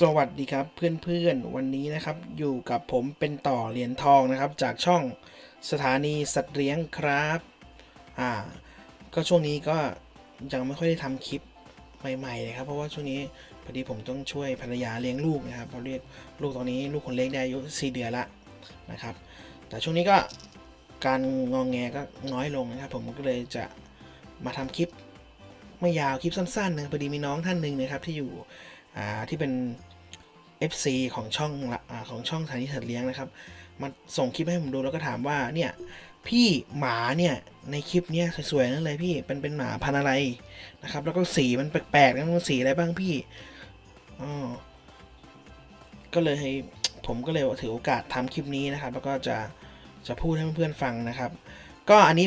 สวัสดีครับเพื่อนๆ วันนี้นะครับอยู่กับผมเป็นต่อเหรียญทองนะครับ จากช่องสถานีสัตว์เลี้ยงครับอ่าก็ช่วงนี้ก็ยังไม่ค่อยได้ทำคลิปใหม่ๆเลยครับ เพราะว่าช่วงนี้พอดีผมต้องช่วยภรรยาเลี้ยงลูกนะครับเพราะเรียกลูกตอนนี้ลูกคนเล็กได้อายุ4เดือนละนะครับ แต่ช่วงนี้ก็การงองแงก็น้อยลงนะครับ ผมก็เลยจะมาทำคลิปไม่ยาวคลิปสั้นๆนะพอดีมีน้องท่านหนึ่งนะครับที่อยู่ ที่เป็น FC ของช่องอของช่องสถานีสัตว์เลี้ยงนะครับมาส่งคลิปให้ผมดูแล้วก็ถามว่าเนี่ยพี่หมาเนี่ยในคลิปเนี้ยสวยๆนั่นเลยพี่เป็นเป็นหมาพันธุ์อะไรนะครับ แล้วก็สีมันแปลกๆนะมันสีอะไรบ้างพี่อ๋อก็เลยให้ผมก็เลยถือโอกาสทำคลิปนี้นะครับ แล้วก็จะจะพูดให้เพื่อนๆฟังนะครับ ก็อันนี้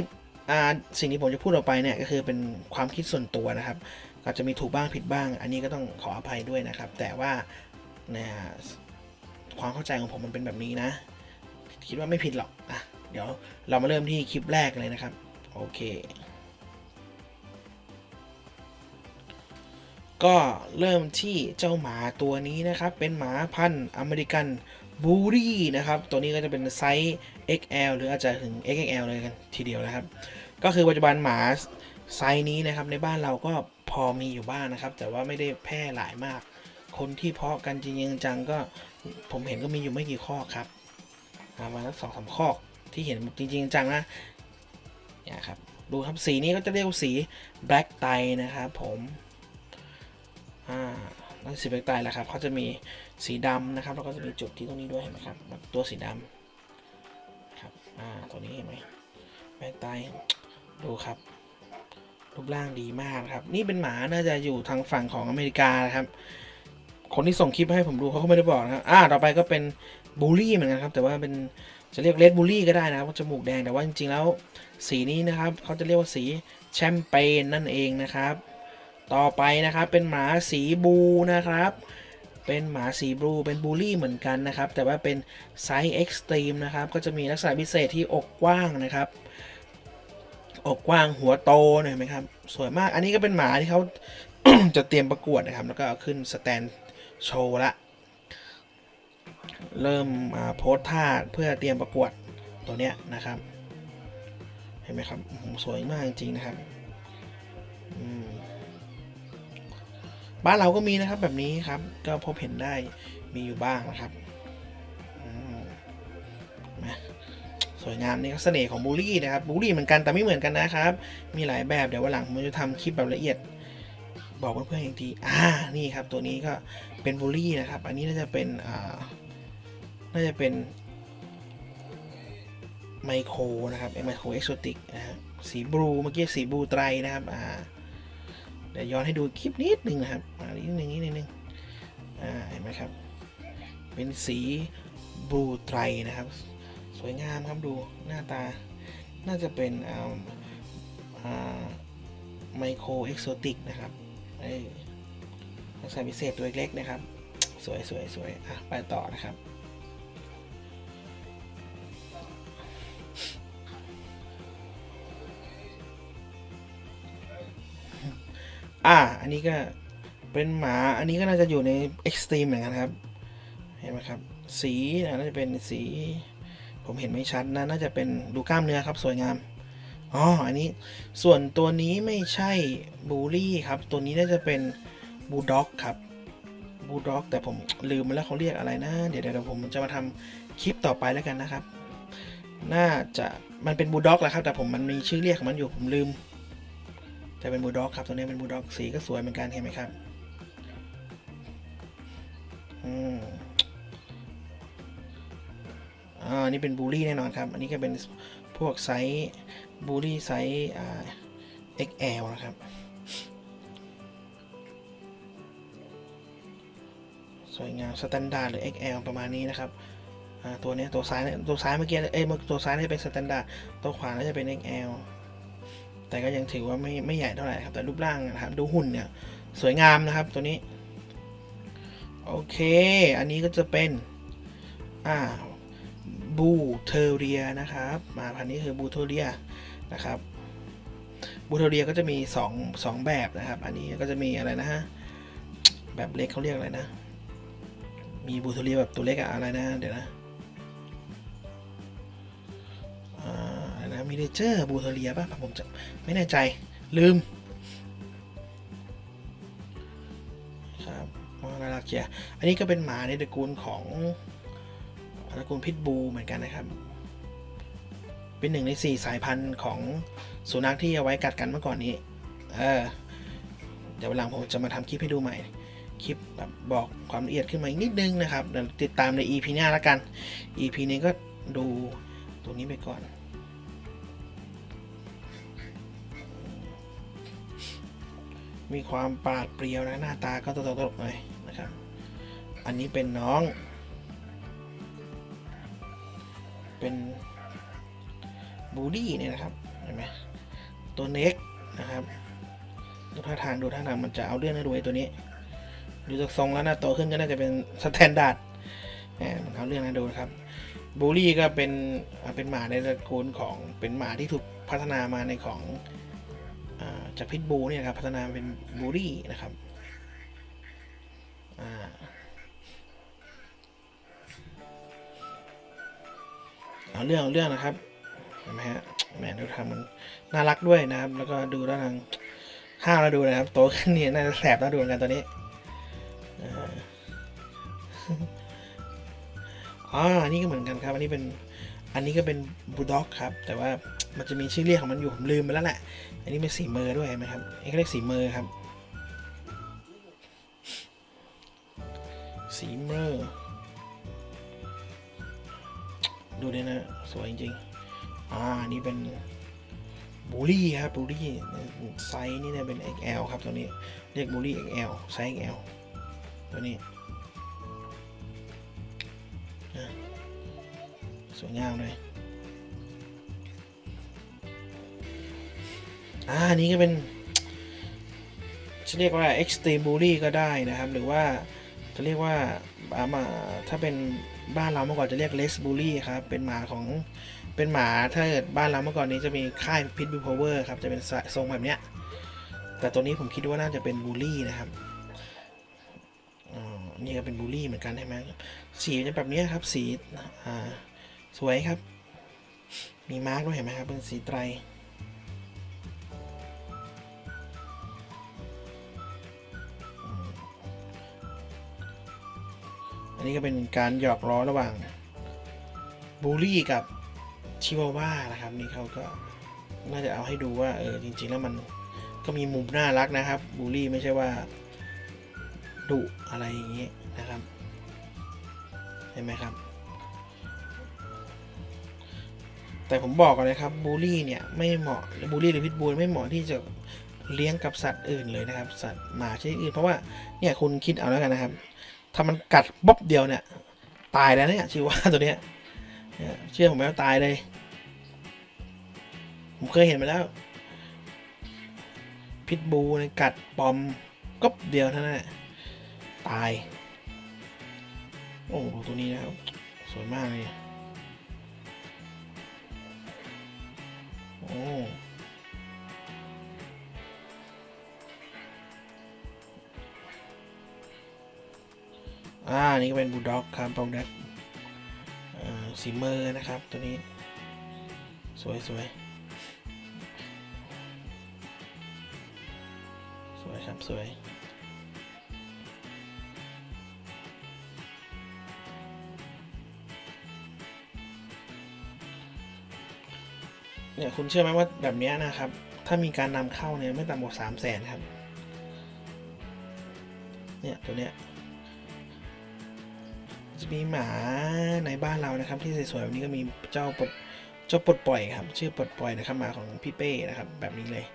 สิ่งที่ผมจะพูดออกไปเนี่ยก็คือเป็นความคิดส่วนตัวนะครับ ก็จะมีถูกบ้างผิดบ้าง อันนี้ก็ต้องขออภัยด้วยนะครับ แต่ว่าเนี่ยความเข้าใจของผมมันเป็นแบบนี้นะ คิดว่าไม่ผิดหรอกอะเดี๋ยวเรามาเริ่มที่คลิปแรกเลยนะครับ โอเค ก็เริ่มที่เจ้าหมาตัวนี้นะครับ เป็นหมาพันธุ์อเมริกันบูรี่นะครับ ตัวนี้ก็จะเป็นไซส์ XL หรืออาจจะถึง XXL เลยกันทีเดียวนะครับ ก็คือปัจจุบันหมาไซส์นี้นะครับในบ้านเราก็ พอมีอยู่บ้างนะครับ แต่ว่าไม่ได้แพร่หลายมาก คนที่เพาะกันจริงๆจังก็ผมเห็นก็มีอยู่ไม่กี่ข้อครับประมาณสองสามข้อที่เห็นจริงๆจังนะเนี่ยครับดูครับสีนี้ก็จะเรียกสี black tie นะครับผมอ่านั่นสี black tie แหละครับเขาจะมีสีดำนะครับแล้วก็จะมีจุดที่ตรงนี้ด้วยเห็นไหมครับตัวสีดำครับอ่าตัวนี้เห็นไหม black tie ดูครับ รูปร่างดีมากครับ นี่เป็นหมาน่าจะอยู่ทางฝั่งของอเมริกานะครับ คนที่ส่งคลิปให้ผมดูเขาก็ไม่ได้บอกนะครับอ่าต่อไปก็เป็นบูลลี่เหมือนกันครับ แต่ว่าเป็นจะเรียกเลดบูลลี่ก็ได้นะครับเพราะจมูกแดงแต่ว่าจริงๆแล้วสีนี้นะครับเขาจะเรียกว่าสีแชมเปญนั่นเองนะครับ ต่อไปนะครับเป็นหมาสีบลูนะครับ เป็นหมาสีบลูเป็นบูลลี่เหมือนกันนะครับ แต่ว่าเป็นไซส์เอ็กซ์ตรีมนะครับก็จะมีลักษณะพิเศษที่อกกว้างนะครับ อกกว้างหัวโตหน่อยไหมครับ สวยมากอันนี้ก็เป็นหมาที่เขาจะเตรียมประกวดนะครับ แล้วก็ขึ้นสแตนโชว์ละเริ่มโพสท่าเพื่อเตรียมประกวดตัวเนี้ยนะครับ เห็นไหมครับสวยมากจริงๆนะครับบ้านเราก็มีนะครับแบบนี้ครับ ก็พบเห็นได้มีอยู่บ้างนะครับ วยงามนี่ก็เสน่ห์ของบูลลี่นะครับบูลลี่เหมือนกันแต่ไม่เหมือนกันนะครับ มีหลายแบบเดี๋ยววันหลังผมจะทำคลิปแบบละเอียด บอกเพื่อนๆอีกทีอ่านี่ครับ ตัวนี้ก็เป็นบูลลี่นะครับ อันนี้น่าจะเป็นอ่าน่าจะเป็นไมโครนะครับไมโครเอ็กโซติกนะครับสีบลูเมื่อกี้สีบลูไตรนะครับอ่าเดี๋ยวย้อนให้ดูคลิปนิดนึงนะครับอ่านิดนึงนิดนึงอ่าเห็นไหมครับ เป็นสีบลูไตรนะครับ สวยงามครับดูหน้าตา น่าจะเป็นอ่าไมโครเอ็กโซติกนะครับลักษณะพิเศษตัวเล็กๆนะครับ สวยสวยสวยอะไปต่อนะครับ อ่าอันนี้ก็เป็นหมา อันนี้ก็น่าจะอยู่ในเอ็กซ์ตรีมเหมือนกันครับ เห็นไหมครับ สีนะน่าจะเป็นสี ผมเห็นไม่ชัดนะน่าจะเป็นดูกล้ามเนื้อครับสวยงามอ๋ออันนี้ส่วนตัวนี้ไม่ใช่บูลี่ครับ ตัวนี้น่าจะเป็นบูลด็อกครับบูลด็อกแต่ผมลืมไปแล้วเขาเรียกอะไรนะ เดี๋ยวเดี๋ยวผมจะมาทำคลิปต่อไปแล้วกันนะครับ น่าจะมันเป็นบูลด็อกแหละครับ แต่ผมมันมีชื่อเรียกของมันอยู่ผมลืมแต่เป็นบูลด็อกครับ ตัวนี้เป็นบูลด็อกสีก็สวยเหมือนกันเห็นไหมครับ อืม อ่านี่เป็นบูลลี่แน่นอนครับ อันนี้ก็เป็นพวกไซส์บูลลี่ไซส์อ่า XL นะครับ สวยงามสแตนดาร์ดหรือ XL ประมาณนี้นะครับตัวนี้ตัวซ้ายเนี่ยตัวซ้ายเมื่อกี้เอ้ยตัวซ้ายนี่เป็นสแตนดาร์ดตัวขวาน่าจะเป็น XL แต่ก็ยังถือว่าไม่ไม่ใหญ่เท่าไหร่ครับ แต่รูปร่างนะครับ ดูหุ่นเนี่ย สวยงามนะครับตัวนี้ โอเค อันนี้ก็จะเป็น อ่า บูเทเรียนะครับมาพันนี้คือบูเทเรียนะครับบูเทเรียก็จะมี2งแบบนะครับ อันนี้ก็จะมีอะไรนะฮะแบบเล็กเขาเรียกอะไรนะ มีบูเทเรียแบบตัวเล็กอะอะไรนะเดี๋ยวนะอ่าอะไรนะมิเนเจอร์บูเทเรียป่ะผมจะไม่แน่ใจลืมครับมอนาราเคียอันนี้ก็เป็นหมาในตระกูลของ ตระกูลพิทบูเหมือนกันนะครับ เป็นหนึ่งในสี่สายพันธุ์ของสุนัขที่เอาไว้กัดกันเมื่อก่อนนี้ เออ เดี๋ยววันหลังผมจะมาทำคลิปให้ดูใหม่ คลิปแบบบอกความละเอียดขึ้นมาอีกนิดนึงนะครับเดี๋ยวติดตามใน EP หน้าล้วกัน EP นี้ก็ดูตัวนี้ไปก่อนมีความปาดเปรียวนะหน้าตาก็ตลกๆหน่อยนะครับ อันนี้เป็นน้อง เป็นบูดี้เนี่ยนะครับเห็นไหมตัวเน็กนะครับดูท่าทางดูท่าทางมันจะเอาเรื่องให้ดูไอ้ตัวนี้ดูจากทรงแล้วนะโตขึ้นก็น่าจะเป็นสแตนดาร์ดแหมมันเอาเรื่องนะดูนะครับบูลี่ก็เป็นเป็นหมาในตระกูลของเป็นหมาที่ถูกพัฒนามาในของอจากพิทบูเนี่ยครับพัฒนาเป็นบูลลี่นะครับ เอาเรื่องเอาเรื่องนะครับเห็นไหมฮะแหมดูทำมันน่ารักด้วยนะครับ แล้วก็ดูท่าทางห้าวแล้วดูนะครับโตขึ้นนี่น่าจะแสบแล้วดูเหมือนกันตัวนี้อ่าอันนี้ก็เหมือนกันครับ อันนี้เป็นอันนี้ก็เป็นบูลด็อกครับ แต่ว่ามันจะมีชื่อเรียกของมันอยู่ผมลืมไปแล้วแหละ อันนี้เป็นสีเมอร์ด้วยไหมครับอันนี้เรียกสีเมอร์ครับูเลยนะสวยจริงๆอ่านนี้เป็นบูลี่ครับบูลี่ไซส์นี่เนี่ยเป็น XL ครับตัวนี้เรียกบูลี่ XL ไซส์ XL ตัวนี้สวยงามเลยอ่านี้ก็เป็นจะเรียกว่า Extreme Bully ก็ได้นะครับ หรือว่าจะเรียกว่าอ่ามาถ้าเป็น บ้านเราเมื่อก่อนจะเรียก Less Bully ครับ เป็นหมาของ เป็นหมาถ้าเกิดบ้านเราเมื่อก่อนนี้จะมีค่ายพิทบูพาวเวอร์ครับ จะเป็นทรงแบบเนี้ย แต่ตัวนี้ผมคิดว่าน่าจะเป็นบูลี่นะครับอ๋อนี่ก็เป็นบูลี่เหมือนกันใช่ไหมสีจะแบบเนี้ยครับ สีอ่าสวยครับ มีมาร์กด้วยเห็นไหมครับ เป็นสีไตร อันนี้ก็เป็นการหยอกล้อระหว่างบูลลี่กับชิวาว่านะครับ นี่เขาก็น่าจะเอาให้ดูว่าเออจริง ๆ แล้วมันก็มีมุมน่ารักนะครับบูลลี่ไม่ใช่ว่าดุอะไรอย่างนี้นะครับเห็นไหมครับ แต่ผมบอกก่อนนะครับบูลลี่เนี่ยไม่เหมาะบูลลี่หรือพิทบูลไม่เหมาะที่จะเลี้ยงกับสัตว์อื่นเลยนะครับ สัตว์หมาชนิดอื่นเพราะว่าเนี่ยคุณคิดเอาแล้วกันนะครับ ถ้ามันกัดบ๊อบเดียวเนี่ย ตายแล้วเนี่ยชิวาตัวเนี้ยเชื่อผมไหมว่าตายเลย ผมเคยเห็นมาแล้ว พิทบูในยกัดปอมกบเดียวเท่านั้นตาย โอ้โหตัวนี้นะครับ สวยมากเลยโอ้ อ่า นี่ก็เป็นบูลด็อกครับบูลด็อกอ่าสีเมอร์นะครับ ตัวนี้ สวยสวยสวยครับ สวยเนี่ยคุณเชื่อไหมว่าแบบนี้นะครับ ถ้ามีการนำเข้าเนี่ยไม่ต่ำกว่าสามแสนครับ เนี่ย ตัวเนี้ย มีหมาในบ้านเรานะครับ ที่สวยๆแบบนี้ก็มีเจ้าปลดเจ้าปลดปล่อยครับ ชื่อปลดปล่อยนะครับหมาของพี่เป้นะครับ แบบนี้เลย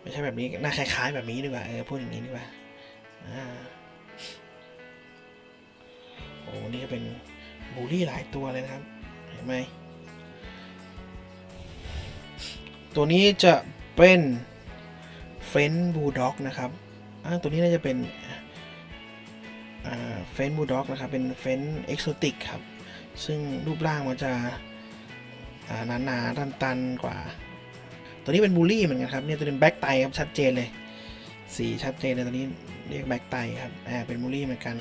ไม่ใช่แบบนี้หน้าคล้าย ๆ แบบนี้ดีกว่าเออพูดอย่างนี้ดีกว่าอ่าโอ้นี่ก็เป็นบูลลี่หลายตัวเลยนะครับเห็นไหมตัวนี้จะเป็นเฟนบูด็อกนะครับอ่าตัวนี้น่าจะเป็น เฟนบูด็อกนะครับ เป็นเฟนเอ็กโซติกครับ ซึ่งรูปร่างมันจะอ่าหนาๆตันๆกว่า ตัวนี้เป็นบูลลี่เหมือนกันครับเนี่ยตัวนี้แบ็กไตครับชัดเจนเลย สีชัดเจนเลยตัวนี้เรียกแบ็กไตครับอ่าเป็นบูลลี่เหมือนกัน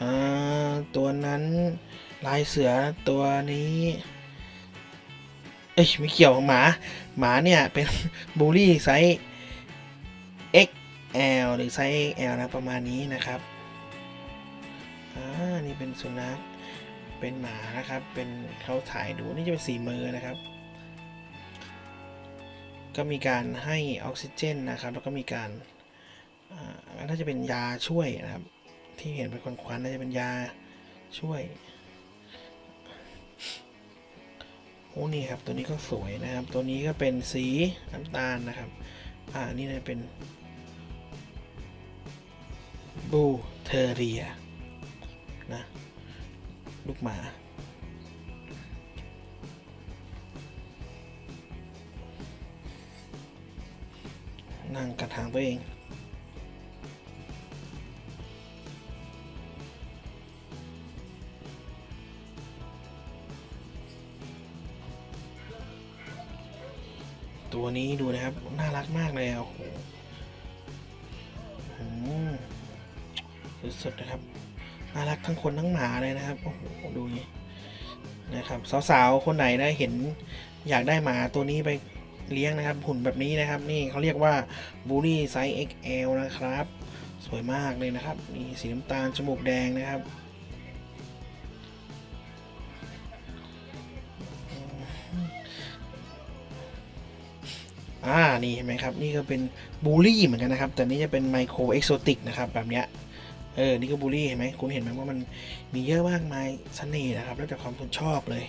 อ่าตัวนั้นลายเสือตัวนี้เอ้ยไม่เกี่ยวหมาหมาเนี่ยเป็นบูลลี่ไซส์ L หรือไซส์ XL นะประมาณนี้นะครับอ่านี่เป็นสุนัขเป็นหมานะครับ เป็นเขาถ่ายดูนี่จะเป็นสีมือนะครับ ก็มีการให้ออกซิเจนนะครับ แล้วก็มีการอ่าน่าจะเป็นยาช่วยนะครับ ที่เห็นเป็นควันๆน่าจะเป็นยาช่วยโอ้นี่ครับตัวนี้ก็สวยนะครับ ตัวนี้ก็เป็นสีน้ำตาลนะครับ อ่านี่นะเป็น บูเทเรียนะลูกหมา นั่งกัดหางตัวเองตัวนี้ดูนะครับ น่ารักมากเลยอะโอ้โห สุดๆนะครับน่ารักทั้งคนทั้งหมาเลยนะครับโอ้โหดูนี่นะครับสาวๆคนไหนได้เห็นอยากได้หมาตัวนี้ไปเลี้ยงนะครับหุ่นแบบนี้นะครับ นี่เขาเรียกว่าบูลี่ไซส์ XL นะครับ สวยมากเลยนะครับนี่สีน้ำตาลจมูกแดงนะครับอ่านี่เห็นไหมครับ นี่ก็เป็นบูลลี่เหมือนกันนะครับ แต่นี่จะเป็นไมโครเอ็กโซติกนะครับ แบบเนี้ย เออนี่ก็บูลลี่เห็นไหมคุณเห็นไหมว่ามันมีเยอะมากมายเสน่ห์นะครับ แล้วแต่ความคุณชอบเลย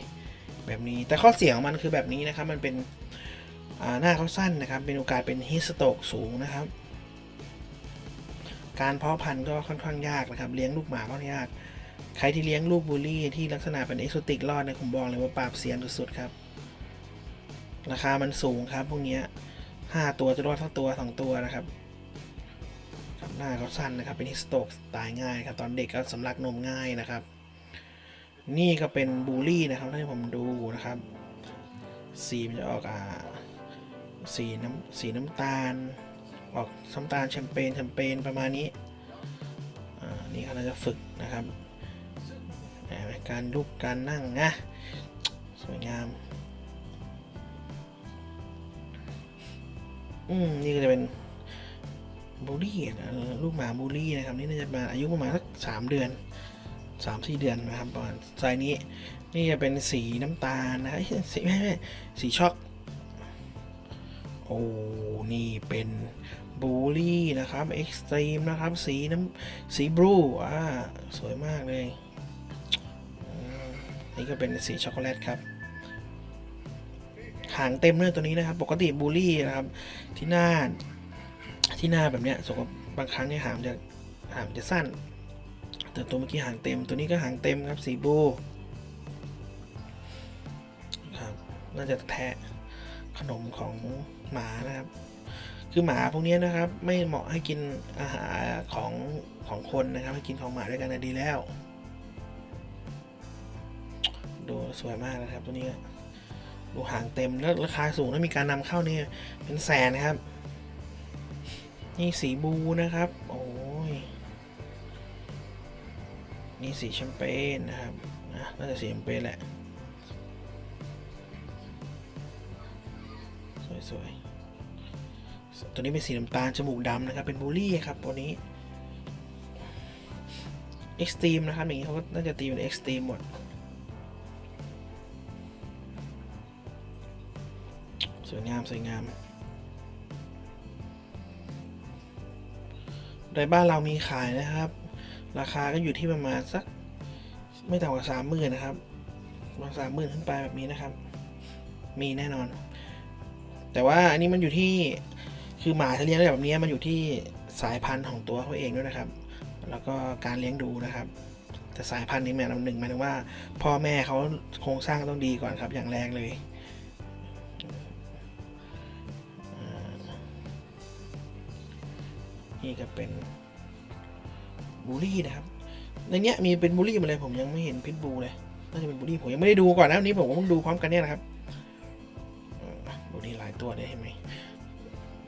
แบบนี้แต่ข้อเสียของมันคือแบบนี้นะครับ มันเป็นหน้าเขาสั้นนะครับ เป็นโอกาสเป็นฮิสโตกสูงนะครับ การเพาะพันธุ์ก็ค่อนข้างยากนะครับ เลี้ยงลูกหมาก็ยาก ใครที่เลี้ยงลูกบูลลี่ที่ลักษณะเป็นเอ็กโซติกรอดนี่ยผมบอกเลยว่าปราบเสียนสุดๆครับ ราคามันสูงครับพวกนี้ยห้าตัวจะรอดทั้งตัวสองตัวนะครับ หน้าเขาสั้นนะครับ เป็นฮิสโตกตายง่ายครับ ตอนเด็กก็สำลักนมง่ายนะครับ นี่ก็เป็นบูลลี่นะครับให้ผมดูนะครับ สีมันจะออกอ่าสีน้ำสีน้ำตาล ออกน้ำตาลแชมเปญแชมเปญประมาณนี้อ่านี่เขาจะฝึกนะครับการลุกการนั่งนะสวยงามอืมนี่ก็จะเป็น บูลลี่ลูกหมาบูลลี่นะครับนี่น่าจะมาอายุประมาณสักสามเดือนสามสี่เดือนนะครับประมาณไซส์นี้นี่จะเป็นสีน้ำตาลนะสีไม่ไม่สีช็อกโอ้นี่เป็นบูลลี่นะครับเอ็กซ์ตรีมนะครับสีน้ำสีบลูอ่าสวยมากเลยนี่ก็เป็นสีช็อกโกแลตครับหางเต็มเลยตัวนี้นะครับ ปกติบูลลี่นะครับ ที่หน้า ที่หน้าแบบเนี้ยสกบางครั้งเนี่ยหางจะหางจะสั้น แต่ตัวเมื่อกี้หางเต็ม ตัวนี้ก็หางเต็มครับสีบลูครับน่าจะแทะขนมของหมานะครับ คือหมาพวกนี้นะครับ ไม่เหมาะให้กินอาหารของของคนนะครับ ให้กินของหมาด้วยกันนะดีแล้ว ดูสวยมากนะครับตัวนี้ดูหางเต็มแล้วราคาสูงแล้วมีการนำเข้านี่เป็นแสนนะครับ นี่สีบูนะครับ โอ้ย นี่สีแชมเปญนะครับนะน่าจะสีแชมเปญแหละ สวยๆ ตัวนี้เป็นสีน้ำตาลจมูกดำนะครับ เป็นบูลลี่ครับตัวนี้เอ็กซ์ตรีมนะครับ อย่างนี้เขาก็น่าจะตีเป็นเอ็กซ์ตรีมหมด สวยงาม สวยงาม โดยบ้านเรามีขายนะครับ ราคาก็อยู่ที่ประมาณสัก ไม่ต่ำกว่าสามหมื่นนะครับประมาณสามหมื่นขึ้นไปแบบนี้นะครับ มีแน่นอน แต่ว่าอันนี้มันอยู่ที่คือหมาที่เลี้ยงแบบนี้มันอยู่ที่สายพันธุ์ของตัวเขาเองด้วยนะครับ แล้วก็การเลี้ยงดูนะครับ แต่สายพันธุ์นี้หมายถึงหนึ่งหมายถึงว่า พ่อแม่เขาโครงสร้างต้องดีก่อนครับอย่างแรกเลย นี่ก็เป็นบูลลี่นะครับ ในเนี้ยมีเป็นบูลลี่มาเลยผมยังไม่เห็นพิทบูเลยน่าจะเป็นบูลลี่ผมยังไม่ได้ดูก่อนนะวันนี้ผมก็เพิ่งดูพร้อมกันเนี่ยนะครับบูลลี่หลายตัวเลยเห็นไหม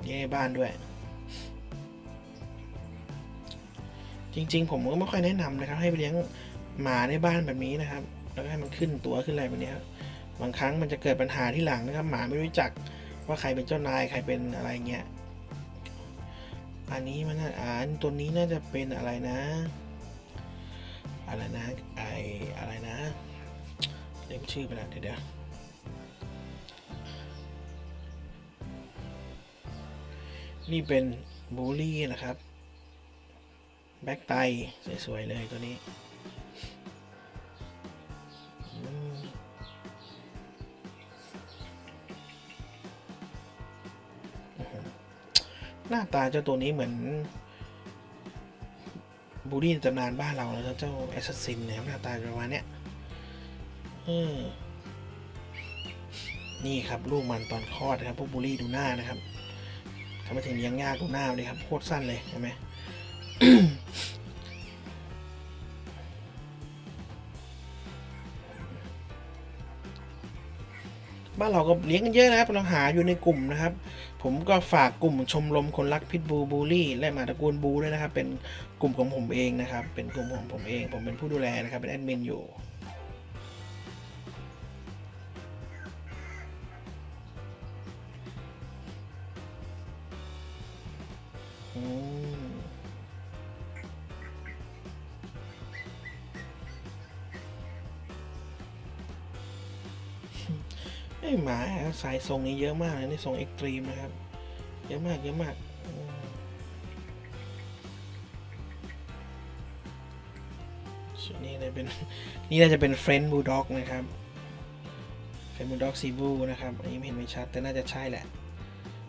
เย่บ้านด้วย จริง ๆ ผมก็ไม่ค่อยแนะนำนะครับ ให้ไปเลี้ยงหมาในบ้านแบบนี้นะครับ แล้วให้มันขึ้นตัวขึ้นอะไรแบบนี้บางครั้งมันจะเกิดปัญหาที่หลังนะครับ หมาไม่รู้จักว่าใครเป็นเจ้านายใครเป็นอะไรเงี้ย อันนี้มันน่าอ่านตัวนี้น่าจะเป็นอะไรนะ อะไรนะไออะไรนะเรียกชื่อไปแล้วเดี๋ยวเดี๋ยวนี่เป็นบูลลี่นะครับ แบ็กไตสวยๆเลยตัวนี้ หน้าตาเจ้าตัวนี้เหมือนบูลลี่ในตำนานบ้านเราแล้วเจ้าแอสซัสซินเนี่ยหน้าตาประมาณเนี้ยนี่ครับลูกมันตอนคลอดนะครับ พวกบูลี่ดูหน้านะครับทำไมถึงเลี้ยงยากดูหน้าเลยครับโคตรสั้นเลยเห็นไหมบ้านเราก็เลี้ยงกันเยอะนะครับลองหาอยู่ในกลุ่มนะครับ ผมก็ฝากกลุ่มชมรมคนรักพิษบูบูลลี่ และหมาตระกูลบูด้วยนะครับ เป็นกลุ่มของผมเองนะครับ เป็นกลุ่มของผมเอง ผมเป็นผู้ดูแลนะครับ เป็นแอดมินอยู่ ไอ้หมาสายทรงนี้เยอะมากเลยนี่ทรงเอ็กตรีมนะครับ เยอะมากเยอะมากส่วนนี้เลยเป็นนี่น่าจะเป็นเฟรนด์บูลด็อกนะครับเฟรนด์บูลด็อกซีบูนะครับ อันนี้ไม่เห็นไม่ชัดแต่น่าจะใช่แหละ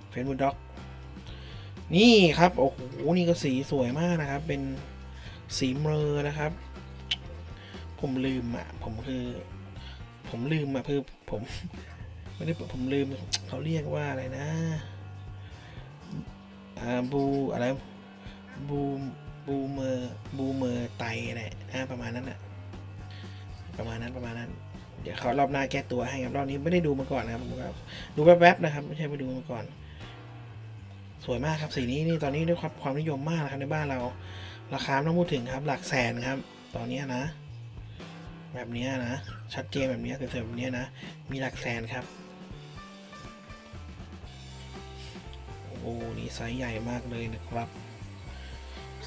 เฟรนด์บูลด็อกนี่ครับ โอ้โห นี่ก็สีสวยมากนะครับ เป็นสีเมอนะครับ ผมลืมอะ ผมคือ ผมลืมอะคือผม ไม่ได้ผมลืมเขาเรียกว่าอะไรนะอ่าบูอะไรบูบูเมอร์บูเมอร์ไตอะไรอ่าประมาณนั้นอะประมาณนั้นประมาณนั้น เดี๋ยวเขารอบหน้าแก้ตัวให้ครับรอบนี้ไม่ได้ดูมาก่อนนะครับผมก็ดูแวบๆนะครับ ไม่ใช่ไปดูมาก่อน สวยมากครับสีนี้นี่ตอนนี้ได้ความความนิยมมากนะครับในบ้านเรา ราคาไม่ต้องพูดถึงครับ หลักแสนครับ ตอนนี้นะ แบบนี้นะชัดเจนแบบนี้สวยๆแบบนี้นะมีหลักแสนครับ โอ้นี่ไซส์ใหญ่มากเลยนะครับ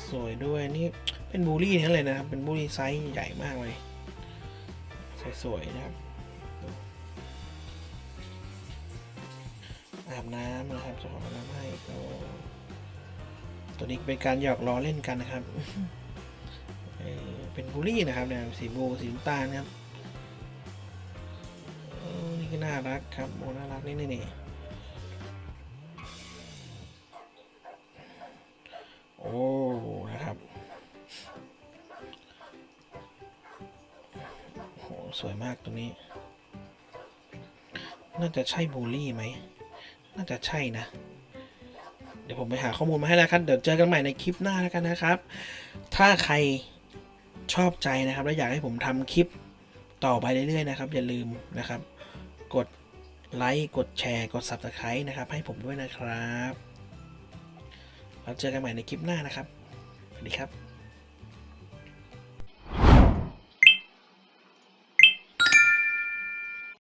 สวยด้วยนี่เป็นบูลลี่ทั้งเลยนะครับ เป็นบูลลี่ไซส์ใหญ่มากเลย สวยๆนะครับอาบน้ำนะครับจะอาบน้ำให้ก็ตัวนี้เป็นการหยอกล้อเล่นกันนะครับ เป็นบูลลี่นะครับเนี่ยสีโบสีน้ำตาลนะครับโอ้นี่ก็น่ารักครับโอ้น่ารักนี่นี่นี่ สวยมากตัวนี้ น่าจะใช่บูลลี่ไหม น่าจะใช่นะ เดี๋ยวผมไปหาข้อมูลมาให้แล้วครับ เดี๋ยวเจอกันใหม่ในคลิปหน้าแล้วกันนะครับ ถ้าใครชอบใจนะครับ และอยากให้ผมทำคลิปต่อไปเรื่อยๆนะครับ อย่าลืมนะครับ กดไลค์ กดแชร์ กด Subscribe นะครับ ให้ผมด้วยนะครับเราเจอกันใหม่ในคลิปหน้านะครับ สวัสดีครับ